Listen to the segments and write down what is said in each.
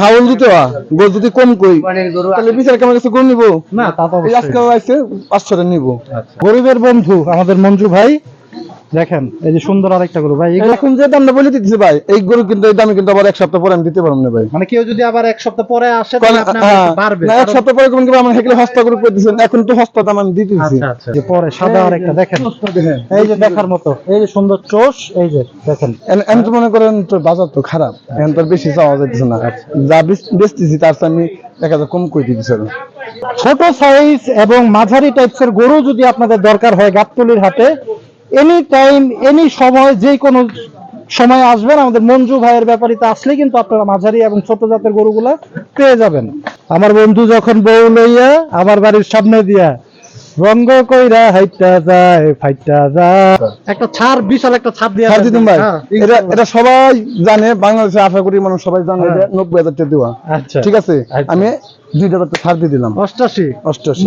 খাওয়াল দিতে গরু যদি কম কই তাহলে বিচার কেমন কাছে গরু নিবো। না আজকে আসছে। আজকে আইছে নিবো। গরিবের বন্ধু আমাদের মঞ্জু ভাই দেখেন এই যে সুন্দর আরেকটা গরু ভাই এখন যে দামটা বলে দিতেছি ভাই এই গরু কিন্তু এই দামে কিন্তু আবার এক সপ্তাহ পরে আমি দিতে পারব না ভাই। মানে কেউ যদি আবার এক সপ্তাহ পরে আসে তাহলে আপনার হ্যাঁ, না, এক সপ্তাহ পরে কোন কি আমার হেকলে হস্তা করে করে দিচ্ছেন এখন তো হস্তা দাম আমি দিতেছি। আচ্ছা আচ্ছা। যে পরে সাদা আরেকটা দেখেন। এই যে দেখার মতো এই যে সুন্দর চোষ এই যে দেখেন। আমি তো মনে করেন তো বাজার তো খারাপ এখন তো বেশি চাওয়া যাইতেছে না। যা বেচতেছি তার আমি এক হাজার কম করে দিতেছি। ছোট সাইজ এবং মাঝারি টাইপসের গরু যদি আপনাদের দরকার হয় গাবতলির হাটে এনি টাইম এনি সময় যে কোনো সময় আসবেন আমাদের মঞ্জু ভাইয়ের ব্যাপারিতে আসলে কিন্তু আপনারা মাঝারি এবং ছোট জাতের গরুগুলা পেয়ে যাবেন। আমার বন্ধু যখন বউ লইয়া আমার বাড়ির সামনে দিয়া রঙ্গ কইরা হাইটা যায় ফাইটা যায়। একটা ছাড় বিশাল একটা ছাপ দিয়া ছাড় দিতাম ভাই। হ্যাঁ, এটা এটা সবাই জানে বাংলাদেশে আশা করি মানুষ সবাই জানে হ্যাঁ। এটা নব্বই হাজার টাকা দেওয়া। আচ্ছা। ঠিক আছে? আচ্ছা। আমি দুই টাকা ছাড় দিয়ে দিলাম। অষ্টাশি।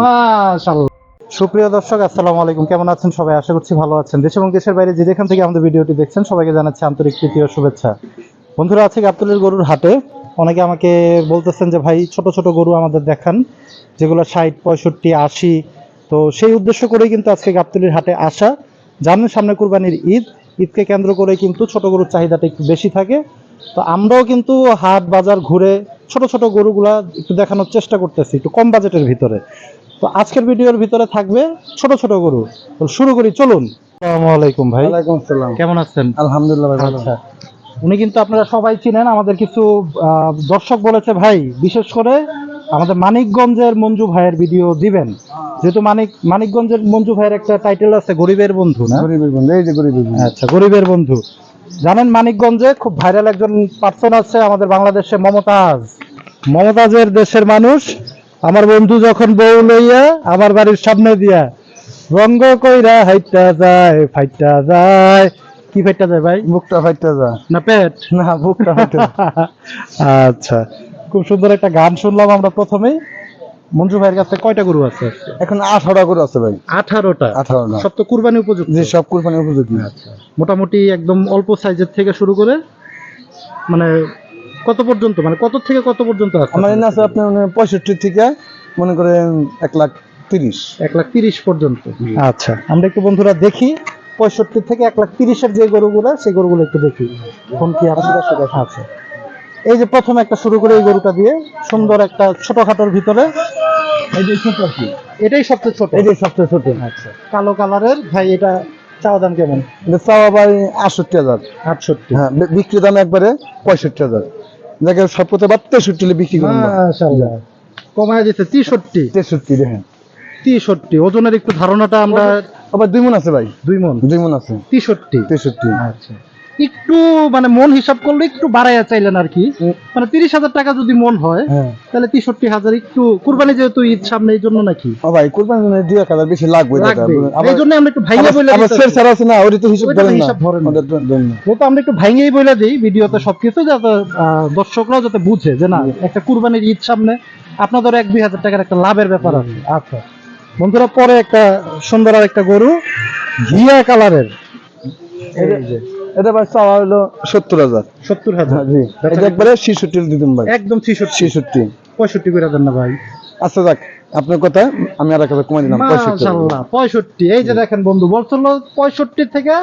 মাশাআল্লাহ সুপ্রিয় দর্শক, আসসালামু আলাইকুম। কেমন আছেন সবাই? আশা করছি ভালো আছেন। দেশ এবং দেশের বাইরে যে যেখান থেকে আমাদের ভিডিওটি দেখছেন, সবাইকে জানাচ্ছি আন্তরিক প্রীতি ও শুভেচ্ছা। বন্ধুরা আছে গাবতলির গরুর হাটে অনেকে আমাকে বলতেছেন যে, ভাই, ছোট ছোট গরু আমাদের দেখান, যেগুলো ষাট, পঁয়ষট্টি, আশি। তো সেই উদ্দেশ্য করেই কিন্তু আজকে গাবতলির হাটে আসা। জানেন, সামনে কুরবানির ঈদ। ঈদকে কেন্দ্র করে কিন্তু ছোট গরুর চাহিদাটা একটু বেশি থাকে। তো আমরাও কিন্তু হাট, বাজার ঘুরে ছোট ছোট গরুগুলা একটু দেখানোর চেষ্টা করতেছি, একটু কম বাজেটের ভিতরে। তো আজকের ভিডিওর ভিতরে থাকবে ছোট ছোট গরু। শুরু করি চলুন। আসসালামু আলাইকুম ভাই। ওয়ালাইকুম আসসালাম। কেমন আছেন? আলহামদুলিল্লাহ ভাই ভালো। আচ্ছা। উনি কিন্তু আপনারা সবাই চিনেন আমাদের কিছু দর্শক বলেছে ভাই বিশেষ করে আমাদের মানিকগঞ্জের মঞ্জু ভাইয়ের ভিডিও দিবেন। যেহেতু মানিক মানিকগঞ্জের মঞ্জু ভাইয়ের একটা টাইটেল আছে গরিবের বন্ধু না? গরিবের বন্ধু এই যে গরিবের বন্ধু। আচ্ছা গরিবের বন্ধু জানেন মানিকগঞ্জে খুব ভাইরাল একজন পার্সন আছে আমাদের বাংলাদেশে মমতাজ। মমতাজের দেশের মানুষ আমার বন্ধু যখন বউ লইয়া আমার বাড়ির সামনে দিয়া রঙ্গ কইরা হাইটা যায় ফাইটা যায়। কি ফাইটা যায় ভাই? বুকটা ফাইটটা যা না পেট? না বুকটা ফাইটটা আচ্ছা খুব সুন্দর একটা গান শুনলাম আমরা প্রথমেই। মঞ্জু ভাইয়ের কাছে কয়টা গরু আছে? এখন আঠারোটা গরু আছে ভাই। আঠারোটা? আঠারোটা। সব তো কুরবানি উপযুক্ত? সব কুরবানি উপযোগী মোটামুটি একদম অল্প সাইজের থেকে শুরু করে মানে কত পর্যন্ত? মানে কত থেকে কত পর্যন্ত আছে? আমার এনে আছে আপনার মানে পঁয়ষট্টি থেকে মনে করেন এক লাখ তিরিশ। এক লাখ তিরিশ পর্যন্ত। আচ্ছা আমরা একটু বন্ধুরা দেখি পঁয়ষট্টি থেকে এক লাখ তিরিশের যে গরুগুলো সেই গরুগুলো একটু দেখি। কোন কি আছে? আচ্ছা। এই যে প্রথমে একটা শুরু করে এই গরুটা দিয়ে সুন্দর একটা ছোটখাটোর ভিতরে। এই যে ছোট আছে এটাই সবচেয়ে ছোট। এই যে সবচেয়ে ছোট। আচ্ছা। কালো কালারের ভাই এটা চাওয়া দাম কেমন? চাওয়া ভাই আটষট্টি হাজার। আটষট্টি। হ্যাঁ বিক্রি দাম একবারে পঁয়ষট্টি হাজার। দেখে সব কোথায় বা তেষট্টি বিক্রি করব মাশাআল্লাহ। কমায় দিচ্ছে তেষট্টি। তেষট্টি হ্যাঁ। তেষট্টি। ওজনের একটু ধারণাটা আমরা আবার দুই মন আছে ভাই। দুই মন। দুই মন আছে। তেষট্টি। তেষট্টি। আচ্ছা। একটু মানে মন হিসাব করলে একটু বাড়াইয়া চাইলেন আর কি। মানে তিরিশ হাজার টাকা যদি মন হয় হ্যাঁ। তাহলে তেষট্টি হাজার একটু কুরবানি যেহেতু ঈদ সামনে এই জন্য নাকি? ভাই কোরবানি দুই এক হাজার বেশি লাগবে আবার এই জন্য আমরা একটু ভাইঙ্গা বলে। শের আছে না ওটা তো হিসাব ধরেন ধরেন। যেহেতু আমরা একটু বলে দিই ভিডিওতে সবকিছু যাতে দর্শকরাও যাতে বুঝে যে না একটা কুরবানির ঈদ সামনে আপনাদের এক দুই হাজার টাকার একটা লাভের ব্যাপার আছে। আচ্ছা। বন্ধুরা পরে একটা সুন্দর আর একটা গরু ঘিয়া কালারের। এই যে। এটা ভাই চাওয়া হলো সত্তর হাজার। সত্তর হাজার? জি। এটা একবারে ছিষট্টি দিতাম ভাই। একদম ছিষট্টি। ছিষট্টি। পঁয়ষট্টি করে দেন না ভাই। আচ্ছা যাক। আপনার কথা আমি আর কমাই দিলাম পঁয়ষট্টি এই যে দেখেন বন্ধু বলছিল পঁয়ষট্টি থেকে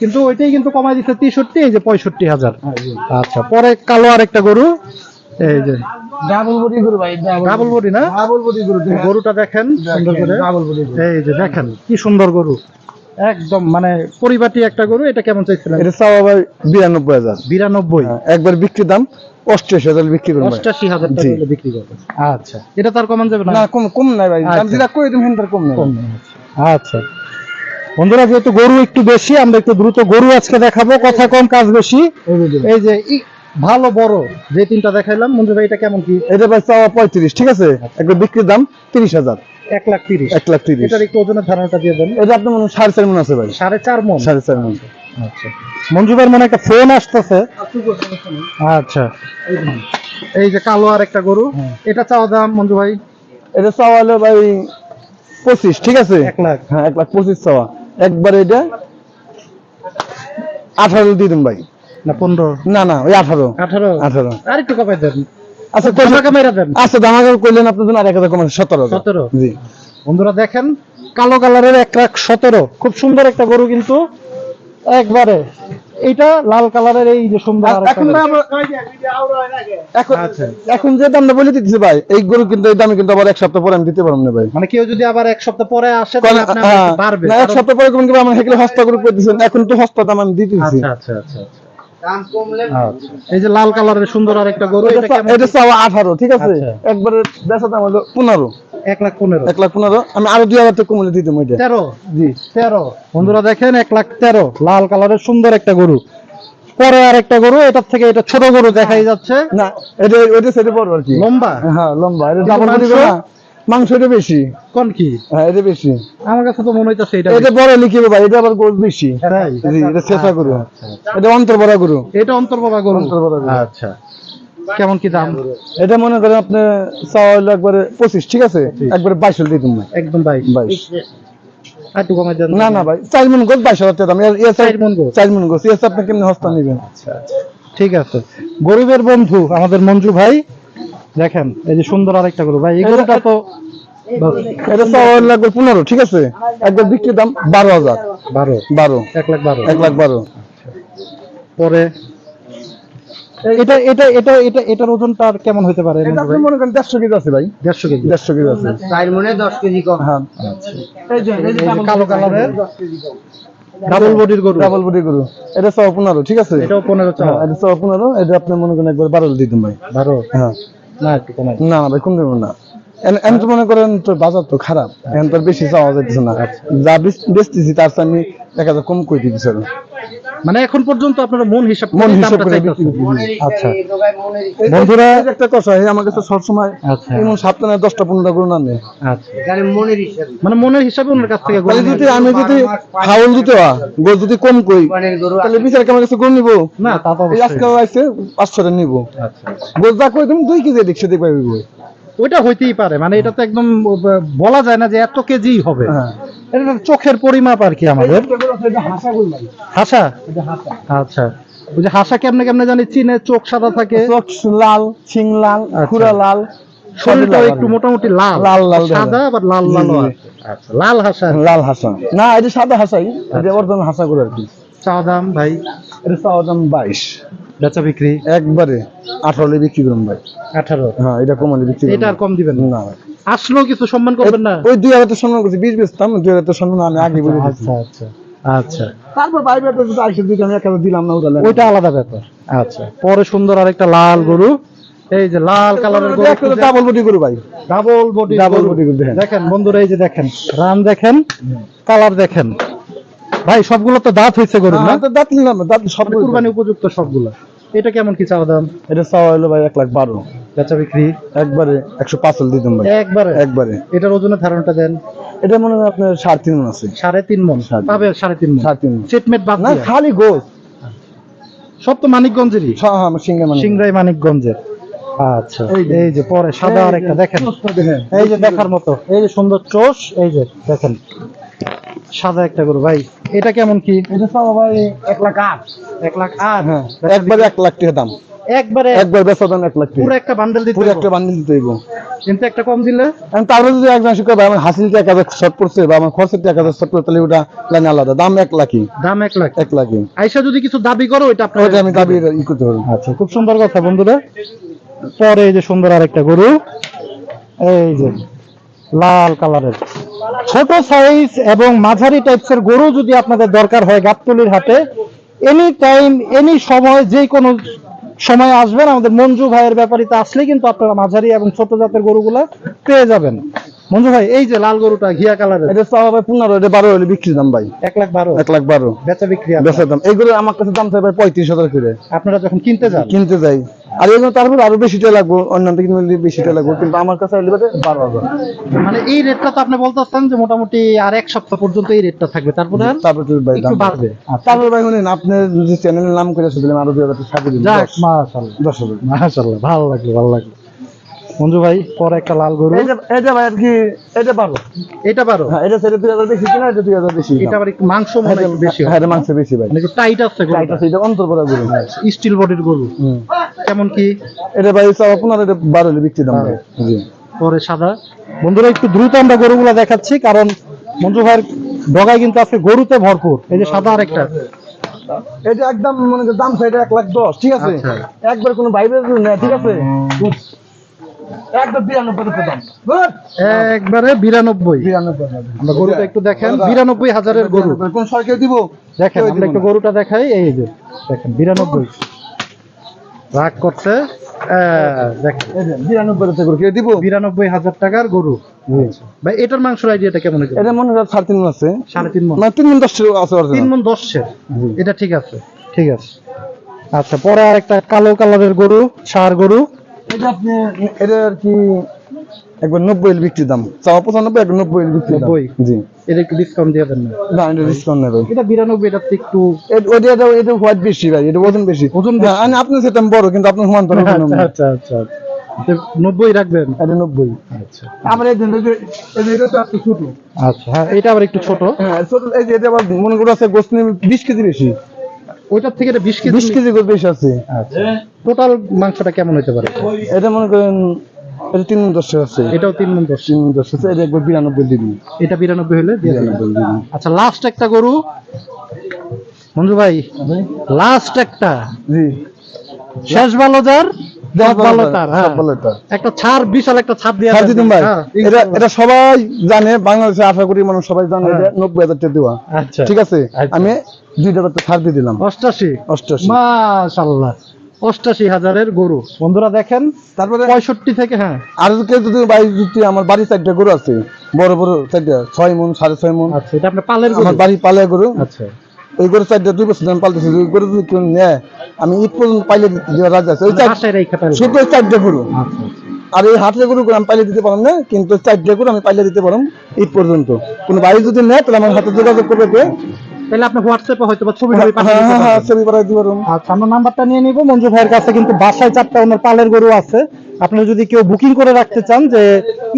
কিন্তু ওইটাই কিন্তু কমাই দিচ্ছে তেষট্টি এই যে পঁয়ষট্টি হাজার। আচ্ছা পরে কালো আরেকটা গরু এই যে। ডাবল বডি গরু ভাই ডাবল বডি না? ডাবল বডি গরু গরুটা দেখেন সুন্দর করে। ডাবল বডি এই যে দেখেন কি সুন্দর গরু। একদম মানে পরিপাটি একটা গরু এটা কেমন চাইছিলেন? এটা চাওয়া ভাই বিরানব্বই হাজার। বিরানব্বই? হ্যাঁ, একবার বিক্রি দাম অষ্টআশি হাজার বিক্রি করব ভাই। অষ্টাশি হাজার টাকা বিক্রি করবে আচ্ছা এটা তার কমান যাবে না? কম কম নাই ভাই। আচ্ছা। আমি যেটা কই দিম হেনটার কম নাই আচ্ছা। বন্ধুরা যেহেতু গরু একটু বেশি আমরা একটু দ্রুত গরু আজকে দেখাবো কথা কম কাজ বেশি। এই যে ভালো বড় যে তিনটা দেখাইলাম মঞ্জু ভাই এটা কেমন কি? এটা ভাই চাওয়া পঁয়ত্রিশ ঠিক আছে? একবার বিক্রির দাম তিরিশ হাজার। এক লাখ তিরিশ। এক লাখ তিরিশ। এটার একটু ওজনের ধারণাটা দিয়ে দেন। এটা আপনার মনে সাড়ে চার মন আছে ভাই। সাড়ে চার মন? সাড়ে চার মন। আচ্ছা। মঞ্জু ভাইয়ের মনে একটা ফোন আসতেছে। আচ্ছা। এই যে কালো আর একটা গরু। এটা চাওয়া দাম মঞ্জু ভাই? এটা চাওয়া হলো ভাই পঁচিশ ঠিক আছে? এক লাখ। হ্যাঁ এক লাখ পঁচিশ চাওয়া। একবার এটা আঠারো দিয়ে দিন ভাই। না পনেরো। না না ওই আঠারো। আঠারো? আঠারো। আর একটু কমাই দেন। আচ্ছা কত কইলেন- টাকা মেরে দেন। আচ্ছা কইলেন আপনার জন্য আর এক হাজার কমে সতেরো হাজার। সতেরো। জি। বন্ধুরা দেখেন কালো কালারের এক লাখ খুব সুন্দর একটা গরু কিন্তু। একবারে। লাল কালারের এই যে সুন্দর এখন গরু। আচ্ছা। এখন যে দামটা বলে দিতেছি ভাই এই গরু কিন্তু এই দামে কিন্তু আবার এক সপ্তাহ পরে আমি দিতে পারব না ভাই। মানে কেউ যদি আবার এক সপ্তাহ পরে আসে হ্যাঁ, এক সপ্তাহ পরে কোন আমার হেকলে হস্তা করে করে দিচ্ছেন এখন তো হস্তা দাম আমি দিতেছি। আচ্ছা আচ্ছা আচ্ছা আচ্ছা। এই যে লাল কালারের সুন্দর আরেকটা গরু এটা এটা চা- কেমন এটা চাওয়া আঠারো ঠিক আছে? আচ্ছা। একবারে বেচা দাম হলো পনেরো। এক লাখ পনেরো। এক লাখ পনেরো। আমি আরও দুই হাজার কমলে দিতাম ওইটা। তেরো? জি। তেরো। বন্ধুরা দেখেন এক লাখ তেরো। লাল কালারের সুন্দর একটা গরু। পরে আর একটা গরু এটার থেকে এটা ছোট গরু দেখাই যাচ্ছে। না এটা ওইটা সেটা বড় আর কি। লম্বা? হ্যাঁ লম্বা। এটা ডাবল মাংস? এটা বেশি। কোন কি? হ্যাঁ এটা বেশি। আমার কাছে তো মনে হইতেছে এটা এটা বড় লিখিবে ভাই এটা আবার গোল বেশি। তাই? জি এটা চেষ্টা করু এটা অন্তর বড় গরু। এটা গরু। গরু। আচ্ছা। কেমন কি দাম? এটা মনে করেন আপনি চাওয়া হলো একবারে পঁচিশ ঠিক আছে? একবারে বাইশ হলে দিতাম ভাই। একদম বাইশ। বাইশ। একটু কমে দেন। না না ভাই চার মন গোছ বাইশ হাজার দাম। এর- চার মণ গোছ। চার মন গোছ এর আপনি কেমনি হস্তা নিবেন? ঠিক আছে। গরিবের বন্ধু আমাদের মঞ্জু ভাই। দেখেন এই যে সুন্দর আরেকটা গরু। ভাই এই গরুটা তো এটা পনেরো ঠিক আছে? একবার বিক্রির দাম বারো হাজার। বারো? বারো। এক লাখ বারো। এক লাখ বারো। পরে এটা এটা এটা এটা এটার ওজনটা কেমন হতে পারে? মনে করেন দেড়শো কেজি আছে ভাই। দেড়শো কেজি। দেড়শো কেজি আছে। চার মনে দশ কেজি কম। হ্যাঁ। কালো কালারের ডাবল বডির গরু। ডাবল বডি গরু। এটা চাওয়া পনেরো ঠিক আছে? এটাও পনেরো হ্যাঁ, এটা চাওয়া পনেরো এটা আপনি মনে করেন একবার বারো দিতাম ভাই বারো? হ্যাঁ। না না ভাই কম দেবো না। এন- তো মনে করেন তোর বাজার তো খারাপ, এখন তো আর বেশি চাওয়া যাইতেছে না। যা বেচ- বেচতেছি, তার আমি এক হাজার কম করে দিতেছে। মানে এখন পর্যন্ত আপনারা মন হিসাব মন হিসাব করে। আচ্ছা। বন্ধুরা একটা কথা এই আমার কাছে সবসময় আচ্ছা। এমন সপ্তাহে দশটা পনেরোটা করে না নেয় আচ্ছা। এখানে মনের হিসাবে মানে মনের হিসাবে ওনার কাছ থেকে গরু যদি আমি যদি হাউল দিতে হয় গোল যদি কম কই তাহলে বিচার কেমন কাছে গরু নিবো। না তা তো অবশ্যই। আজকে আইসে পাঁচশোটা নিবো। আচ্ছা গোল যা কই তুমি দুই কেজি দেখছে দেখবে বই ওইটা হইতেই পারে মানে এটা তো একদম বলা যায় না যে এত কেজি হবে। হ্যাঁ। এটা চোখের পরিমাপ আর কি আমাদের। হাসা? আচ্ছা। ওই যে হাসা কেমনে কেমনে জানি চিনে চোখ সাদা থাকে। চোখ লাল লাল আচ্ছা। খুরা লাল শরীরটাও একটু মোটামুটি লাল। লাল লাল সাদা আবার লাল লাল আচ্ছা লাল হাসা। লাল হাসা। না এটা সাদা হাসাই এটা হাসা করে আর কি। চা দাম ভাই? এটা দাম বাইশ। বেচা বিক্রি? একবারে আঠারো বিক্রি করুন ভাই। আঠারো? হ্যাঁ এটা কমালে বিক্রি। এটা আর কম দিবেন না। আসলেও কিছু সম্মান করবেন না? ওই দুই হাজার সম্মান করছি বিশ বেচতাম দুই হাজার সম্মান আমি আগে বলে আচ্ছা আচ্ছা আচ্ছা। তারপর ভাই যদি আইসে দিকে আমি এক হাজার দিলাম না ওটা। ওইটা আলাদা ব্যাপার। আচ্ছা পরে সুন্দর আরেকটা লাল গরু। এই যে লাল কালারের গরু ডাবল বডি করু ভাই। ডাবল বডি গরু। দেখেন। দেখেন বন্ধুরা এই যে দেখেন রান দেখেন কালার দেখেন। ভাই সবগুলো তো দাঁত হয়েছে গরু না? হ্যাঁ, তো দাঁত নিলাম না, দাঁত সব মানে কুরবানি উপযুক্ত সবগুলো। এটা কেমন কি চাওয়া দাম? এটা চাওয়া হলো ভাই এক লাখ বারো। বেচা বিক্রি? একবারে একশো পাঁচ হল দিতাম ভাই। একবারে? একবারে। এটার ওজনের ধারণটা দেন। এটা মনে হয় আপনার সাড়ে তিন মণ আছে। সাড়ে তিন মন? পাবে সাড়ে তিন মন? সাড়ে তিন মণ। চেটমেট বাদ না খালি গোস সব তো মানিকগঞ্জেরই? হ্যাঁ হ্যাঁ মানে সিংরাই মানিকগঞ্জের। আচ্ছা এই যে। পরে সাদা আর একটা দেখেন। এই যে দেখার মতো। এই যে সুন্দর চোষ এই যে দেখেন। সাদা একটা গরু ভাই। এটা কেমন কি? এটা চাওয়া ভাই এক লাখ আট। এক লাখ আট? হ্যাঁ। একবারে এক লাখ টাকা দাম। একবারে একবার বেচা দাম এক লাখ পুরো একটা বান্ডেল দিতে পুরো একটা বান্ডিল দিতে হইব। কিন্তু একটা কম দিলে? তারপরে যদি একজন শিক্ষক ভাই আমার হাসিল টাকা শর্ট পড়ছে বা আমার খরচের টাকা শর্ট পড়ছে তাহলে ওটা লাইন আলাদা। দাম এক লাখই। দাম এক লাখ। এক লাখই। আইসা যদি কিছু দাবি করো ওইটা আপনার আমি দাবি ই করতে পারব। আচ্ছা খুব সুন্দর কথা বন্ধুরা। পরে এই যে সুন্দর আরেকটা গরু এই যে লাল কালারের। ছোট সাইজ এবং মাঝারি টাইপসের গরু যদি আপনাদের দরকার হয় গাবতলির হাটে এনি টাইম এনি সময় যে কোনো সময় আসবেন আমাদের মঞ্জু ভাইয়ের ব্যাপারিতে আসলে কিন্তু আপনারা মাঝারি এবং ছোট জাতের গরুগুলা পেয়ে যাবেন। মঞ্জু ভাই এই যে লাল গরুটা ঘিয়া কালারের এটা চাওয়া ভাই পনেরো এটা বারো হলে বিক্রি দাম ভাই। এক লাখ বারো? এক লাখ বারো। বেচা বিক্রি। বেচার দাম। এইগুলো আমার কাছে দাম চাই ভাই পঁয়ত্রিশ হাজার করে। আপনারা যখন কিনতে যান? কিনতে যাই। আর এই জন্য তারপর আরও বেশিটা লাগবো অন্যান্য কিনলে বেশিটা লাগবো কিন্তু আমার কাছে বারো হাজার। মানে এই রেটটা তো আপনি বলতেছেন যে মোটামুটি আর এক সপ্তাহ পর্যন্ত এই রেটটা থাকবে তারপরে তারপর ভাই দাম বাড়বে। তারপরে ভাই শুনেন আপনি যে চ্যানেলের নাম করে আসলে আরও দুই হাজার টাকা দিন যাক। মাশাআল্লাহ। দশ হাজার। মাশাআল্লাহ ভালো লাগল ভালো লাগল। মঞ্জু ভাই পরে একটা লাল গরু। এটা ভাই আর কি এটা বারো। এটা পারো হ্যাঁ এটা সেটা দুই হাজার বেশি কিনা এটা দুই হাজার বেশি এটা আবার একটু মাংস মনে বেশি হ্যাঁ। মাংস বেশি ভাই। মানে একটু টাইট আছে। এটা গরু। স্টিল বডির গরু। কেমন কি? এটা ভাই আপনার এটা বারো বিক্রি দাম জি। পরে সাদা। বন্ধুরা একটু দ্রুত আমরা গরুগুলো দেখাচ্ছি কারণ মঞ্জু ভাইয়ের ডগায় কিন্তু আছে গরুতে ভরপুর। এই যে সাদা আরেকটা। এটা একদম মানে দাম চাই এক লাখ দশ ঠিক আছে? আচ্ছা। একবার কোনো বাইরে ঠিক আছে? একদম বিরানব্বই দাম। একবারে বিরানব্বই। বিরানব্বই। আমরা গরুটা একটু দেখেন বিরানব্বই হাজারের গরু। কোন সরকার দিব? দেখেন আমরা একটু গরুটা দেখাই এই যে দেখেন বিরানব্বই। রাগ করছে আহ, দেখেন। এই যে, বিরানব্বই রুপে করে কেউ দিব। বিরানব্বই হাজার টাকার গরু। ভাই এটার মাংসের আইডিয়াটা কেমন এটা মনে হয় সাড়ে তিন মাস আছে। সাড়ে তিন মন মানে তিন দশ আছে তিন মন দশের। এটা ঠিক আছে ঠিক আছে। আচ্ছা পরে আর একটা কালো কালারের গরু সার গরু। এটা আপনি এটা আর কি একবার নব্বই এল বিক্রি দাম। চাওয়া পঁচানব্বই একবার নব্বই এল বিক্রি নব্বই? জি। এটা একটু ডিসকাউন্ট দিয়ে দেন না? না এটা ডিসকাউন্ট নেই এটা বিরানব্বই এটা একটু ওটা এটা এটা হোয়াইট বেশি ভাই এটা ওজন বেশি। ওজন বেশি। হ্যাঁ, আপনি সেটা বড় কিন্তু আপনার সমান তো আচ্ছা আচ্ছা আচ্ছা। নব্বই রাখবেন? এটা নব্বই। আচ্ছা। আবার এই এটা তো একটু ছোট। আচ্ছা হ্যাঁ এটা আবার একটু ছোট। হ্যাঁ ছোট এই যে এটা আবার মনে করো আছে গোস্ত বিশ কেজি বেশি। ওইটার থেকে এটা বিশ কেজি বিশ কেজি করে বেশি আছে। আচ্ছা। টোটাল মাংসটা কেমন হতে পারে? এটা মনে করেন এটা তিন মন দশ আছে। এটাও তিন মন দশ। তিন মন দশ আছে এটা একবার বিরানব্বই দিবি এটা বিরানব্বই হলে বিরানব্বই দিবি আচ্ছা লাস্ট একটা গরু। মঞ্জু ভাই লাস্ট একটা। জি। শেষ ভালো যার দশ সব ভালো তার সব ভালো তার। একটা ছাড় বিশাল একটা ছাপ দিয়ে ভাই এটা এটা সবাই জানে বাংলাদেশে আশা করি মানুষ সবাই জানে। এটা নব্বই হাজার টাকা দেওয়া। ঠিক আছে। আমি দুই হাজার ছাড় দিয়ে দিলাম। অষ্টাশি। অষ্টাশি। মাশাল্লাহ অষ্টাশি হাজারের গরু। বন্ধুরা দেখেন তারপরে পঁয়ষট্টি থেকে হ্যাঁ। আর কেউ যদি বাড়ি যদি আমার বাড়ি চারটা গরু আছে বড় বড় চারটা ছয় মন সাড়ে ছয় মন। আচ্ছা এটা আপনার পালের গরু? বাড়ি পালে গরু। আচ্ছা। ওই গরু চারটা দুই বছর আমি পালতেছি ওই গরু যদি কেউ নেয় আমি ঈদ পর্যন্ত পাইলে রাজা আছে ওই। শুধু চারটা গরু। আচ্ছা আর এই হাটের গরু আমি পাইলে দিতে পারলাম না কিন্তু চারটা গরু আমি পাইলে দিতে পারলাম ঈদ পর্যন্ত। কোনো বাড়ি যদি নেয় তাহলে আমার হাতে যোগাযোগ করবে কে? তাহলে আপনি হোয়াটসঅ্যাপে হয়তো বা ছবি পাঠিয়ে হ্যাঁ হ্যাঁ হ্যাঁ ছবি দিতে আচ্ছা আমরা নাম্বারটা নিয়ে নিব। মঞ্জু ভাইয়ের কাছে কিন্তু বাসায় চারটা ওনার পালের গরু আছে। আপনারা যদি কেউ বুকিং করে রাখতে চান যে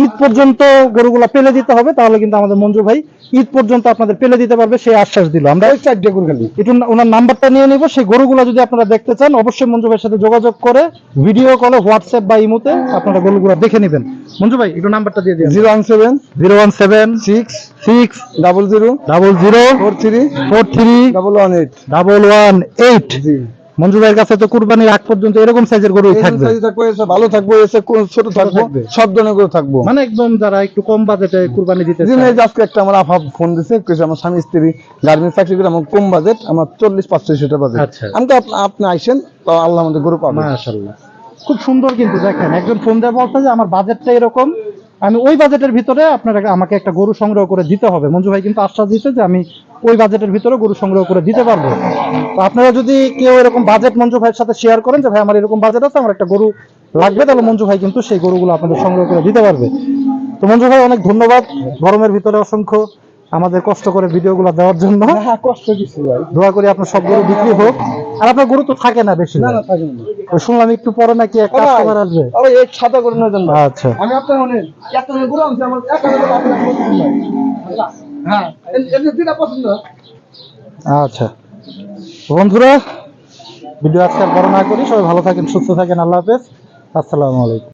ঈদ পর্যন্ত গরুগুলা পেলে দিতে হবে তাহলে কিন্তু আমাদের মঞ্জু ভাই ঈদ পর্যন্ত আপনাদের পেলে দিতে পারবে সেই আশ্বাস দিল। আমরা চারটা গরু খালি। একটু ওনার নাম্বারটা নিয়ে নিব সেই গরুগুলো যদি আপনারা দেখতে চান অবশ্যই মঞ্জু ভাইয়ের সাথে যোগাযোগ করে ভিডিও কলে হোয়াটসঅ্যাপ বা ইমোতে আপনারা গরুগুলো দেখে নেবেন। মঞ্জু ভাই একটু নাম্বারটা দিয়ে দিন। Zero one seven zero one seven six six double zero double zero four three four three double one eight double one eight. জি। মঞ্জু ভাইয়ের কাছে তো কুরবানির আগ পর্যন্ত এরকম সাইজের থাকবে থাকবে এসে ভালো থাকব এসে ছোট থাকব। সব ধরনের গরু থাকব মানে একদম যারা একটু কম বাজেটে কুরবানি দিতে চায়। আজকে একটা আমার আফা ফোন দিছে কইছে আমার স্বামী স্ত্রী গার্মেন্টস চাকরি করে আমার কম বাজেট আমার সেটা বাজেট আচ্ছা। আমি তো আপনি আইসেন তো আল্লাহ আমাদের গরু পাবেন মাশাআল্লাহ খুব সুন্দর কিন্তু দেখেন একজন ফোন দিয়ে বলছে যে আমার বাজেটটা এরকম আমি ওই বাজেটের ভিতরে আপনারা আমাকে একটা গরু সংগ্রহ করে দিতে হবে। মঞ্জু ভাই কিন্তু আশ্বাস দিতে যে আমি ওই বাজেটের ভিতরে গরু সংগ্রহ করে দিতে পারব। তো আপনারা যদি কেউ এরকম বাজেট মঞ্জু ভাইয়ের সাথে শেয়ার করেন যে ভাই আমার এরকম বাজেট আছে আমার একটা গরু লাগবে তাহলে মঞ্জু ভাই কিন্তু সেই গরুগুলো আপনাদের সংগ্রহ করে দিতে পারবে। তো মঞ্জু ভাই অনেক ধন্যবাদ। গরমের ভিতরে অসংখ্য আমাদের কষ্ট করে ভিডিওগুলো দেওয়ার জন্য। হ্যাঁ কষ্ট কিছু দোয়া করি আপনার সব গরু বিক্রি হোক। আর আপনার গরু তো থাকে না বেশি। না থাকে না। শুনলাম একটু পরে নাকি এক কাস্টমার আসবে। আরে এই ছাতা করে না জন্য। আচ্ছা। আমি আপনার মনে এত গরু আনছি আমার এক হাজার আপনার হ্যাঁ। পছন্দ। আচ্ছা। বন্ধুরা ভিডিও আজকে বড় না করি সবাই ভালো থাকেন সুস্থ থাকেন আল্লাহ হাফেজ। আসসালামু আলাইকুম।